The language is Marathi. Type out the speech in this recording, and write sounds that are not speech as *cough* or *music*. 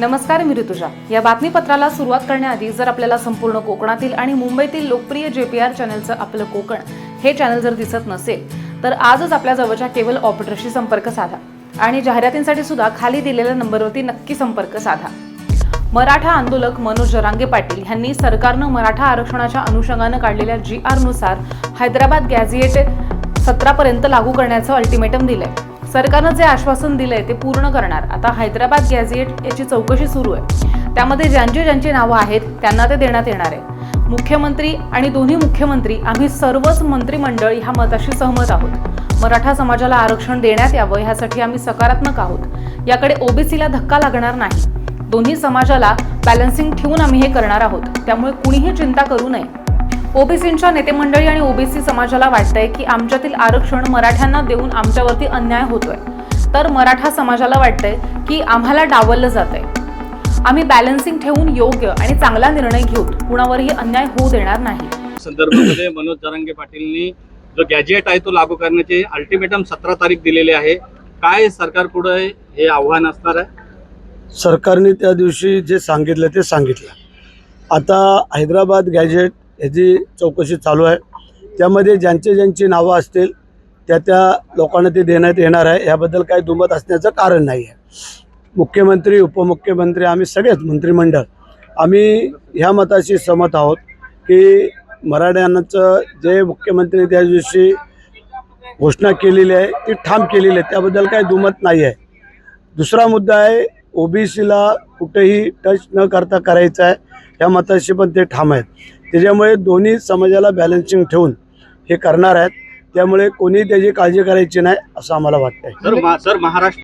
नमस्कार मी ऋतुजा. या बातमीपत्राला सुरुवात करण्याआधी जर आपल्याला संपूर्ण कोकणातील आणि मुंबईतील लोकप्रिय जे पी आर चॅनलचं आपलं कोकण हे चॅनल जर दिसत नसेल तर आजच आपल्या जवळच्या केबल ऑपरेटरशी संपर्क साधा आणि जाहिरातींसाठी सुद्धा खाली दिलेल्या नंबरवरती नक्की संपर्क साधा. मराठा आंदोलक मनोज जरांगे पाटील यांनी सरकारनं मराठा आरक्षणाच्या अनुषंगानं काढलेल्या जी आरनुसार हैदराबाद गॅझिएट सतरापर्यंत लागू करण्याचं अल्टिमेटम दिलंय. सरकारनं जे आश्वासन दिलंय ते पूर्ण करणार. आता हैदराबाद गॅझिएट याची चौकशी सुरू आहे. त्यामध्ये ज्यांची ज्यांची नावं आहेत त्यांना ते देण्यात येणार आहे. मुख्यमंत्री आणि दोन्ही मुख्यमंत्री आम्ही सर्वच मंत्रिमंडळ ह्या मताशी सहमत आहोत. मराठा समाजाला आरक्षण देण्यात यावं ह्यासाठी आम्ही सकारात्मक आहोत. याकडे ओबीसीला धक्का लागणार नाही. दोन्ही समाजाला बॅलन्सिंग ठेवून आम्ही हे करणार आहोत. त्यामुळे कुणीही चिंता करू नये. ओबीसींच्या नेतेमंडळी आणि ओबीसी समाजाला वाटतंय की आमच्यातील आरक्षण मराठ्यांना देऊन आमच्यावरती अन्याय होतोय. तर मराठा समाजाला वाटतंय की आम्हाला डावललं जातंय. आम्ही बॅलन्सिंग ठेवून योग्य आणि चांगला निर्णय घेऊ कुणावरही अन्याय होऊ देणार नाही. *coughs* संदर्भामध्ये मनोज जरांगे पाटीलनी जो गॅजेट आहे तो लागू करण्याचे अल्टिमेटम सतरा तारीख दिलेली आहे. काय सरकार पुढे हे आव्हान असणार आहे? सरकारने त्या दिवशी जे सांगितलं ते सांगितलं. आता हैदराबाद गॅजेट ह्याची चौकशी चालू आहे. त्यामध्ये ज्यांचे ज्यांची नावं असतील त्या त्या लोकांना ते देण्यात येणार आहे. याबद्दल काही दुमत असण्याचं कारण नाही आहे. मुख्यमंत्री उपमुख्यमंत्री आम्ही सगळेच मंत्रिमंडळ आम्ही ह्या मताशी सहमत आहोत की मराठ्यांचं जे मुख्यमंत्री त्या दिवशी घोषणा केलेली आहे ती ठाम केलेली आहे. त्याबद्दल काही दुमत नाही आहे. दुसरा मुद्दा आहे ओबीसीला कुठेही टच न करता करायचं आहे या मताशी पण ते ठाम आहेत. त्याच्यामुळे दोन्ही समाजाला बॅलन्सिंग ठेवून हे करणार आहेत. त्यामुळे कोणी त्याची काळजी करायची नाही असं आम्हाला वाटतंय. Sir sir Maharashtra